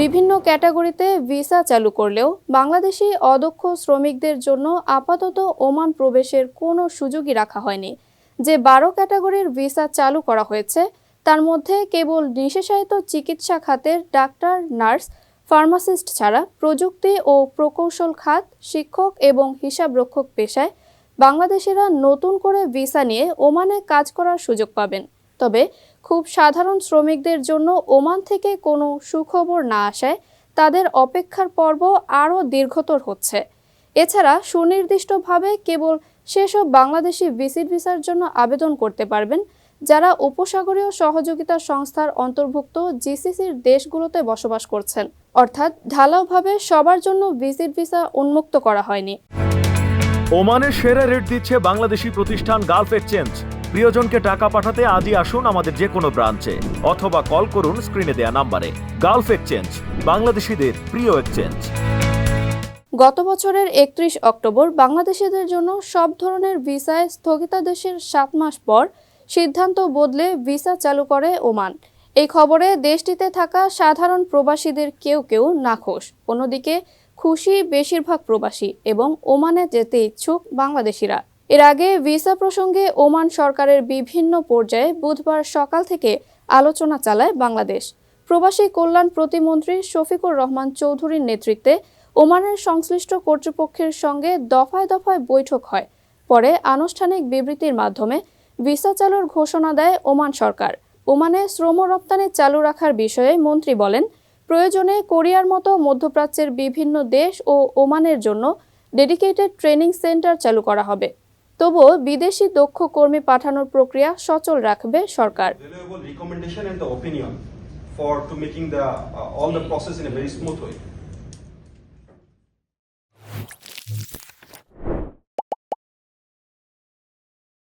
বিভিন্ন ক্যাটাগরিতে ভিসা চালু করলেও বাংলাদেশি অদক্ষ শ্রমিকদের জন্য আপাতত ওমান প্রবেশের কোনো সুযোগই রাখা হয়নি। যে বারো ক্যাটাগরির ভিসা চালু করা হয়েছে, তার মধ্যে কেবল বিশেষায়িত চিকিৎসা খাতের ডাক্তার, নার্স, ফার্মাসিস্ট ছাড়া প্রযুক্তি ও প্রকৌশল খাত, শিক্ষক এবং হিসাবরক্ষক পেশায় বাংলাদেশিরা নতুন করে ভিসা নিয়ে ওমানে কাজ করার সুযোগ পাবেন। তবে খুব সাধারণ শ্রমিকদের জন্য ওমান থেকে কোনো সুখবর না আসায় তাদের অপেক্ষার পর্ব আরও দীর্ঘতর হচ্ছে। এছাড়া সুনির্দিষ্টভাবে কেবল সেসব বাংলাদেশি ভিসিট ভিসার জন্য আবেদন করতে পারবেন, যারা উপসাগরীয় সহযোগিতা সংস্থার অন্তর্ভুক্ত জিসিসির দেশগুলোতে বসবাস করছেন। অর্থাৎ ঢালাওভাবে সবার জন্য ভিজিট ভিসা উন্মুক্ত করা হয়নি। ওমানের সেরা রেট দিচ্ছে বাংলাদেশি প্রতিষ্ঠান গালফ এক্সচেঞ্জ। প্রিয়জনকে টাকা পাঠাতে আজই আসুন আমাদের যে কোনো ব্রাঞ্চে, অথবা কল করুন স্ক্রিনে দেয়া নাম্বারে। গালফ এক্সচেঞ্জ, বাংলাদেশিদের প্রিয় এক্সচেঞ্জ। গত বছরের একত্রিশ অক্টোবর বাংলাদেশিদের জন্য সব ধরনের ভিসায় স্থগিতাদেশের সাত মাস পর সিদ্ধান্ত বদলে ভিসা চালু করে ওমান। এই খবরে দেশটিতে থাকা সাধারণ প্রবাসীদের কেউ কেউ নাখোশ। অন্যদিকে খুশি বেশিরভাগ প্রবাসী এবং ওমানে যেতে ইচ্ছুক বাংলাদেশিরা। এর আগে ভিসা প্রসঙ্গে ওমান সরকারের বিভিন্ন পর্যায়ে বুধবার সকাল থেকে আলোচনা চালায় বাংলাদেশ। প্রবাসী কল্যাণ প্রতিমন্ত্রী শফিকুর রহমান চৌধুরীর নেতৃত্বে ওমানের সংশ্লিষ্ট কর্তৃপক্ষের সঙ্গে দফায় দফায় বৈঠক হয়। পরে আনুষ্ঠানিক বিবৃতির মাধ্যমে ভিসা চালুর ঘোষণা দেয় ওমান সরকার। ওমানে শ্রম রপ্তানি চালু রাখার বিষয়ে মন্ত্রী বলেন, প্রয়োজনে কোরিয়ার মতো মধ্যপ্রাচ্যের বিভিন্ন দেশ ও ওমানের জন্য ডেডিকেটেড ট্রেনিং সেন্টার চালু করা হবে। তবুও বিদেশি দক্ষ কর্মী পাঠানোর প্রক্রিয়া সচল রাখবে সরকার recommendation and the opinion for to making the uh, all the process in a very smooth way.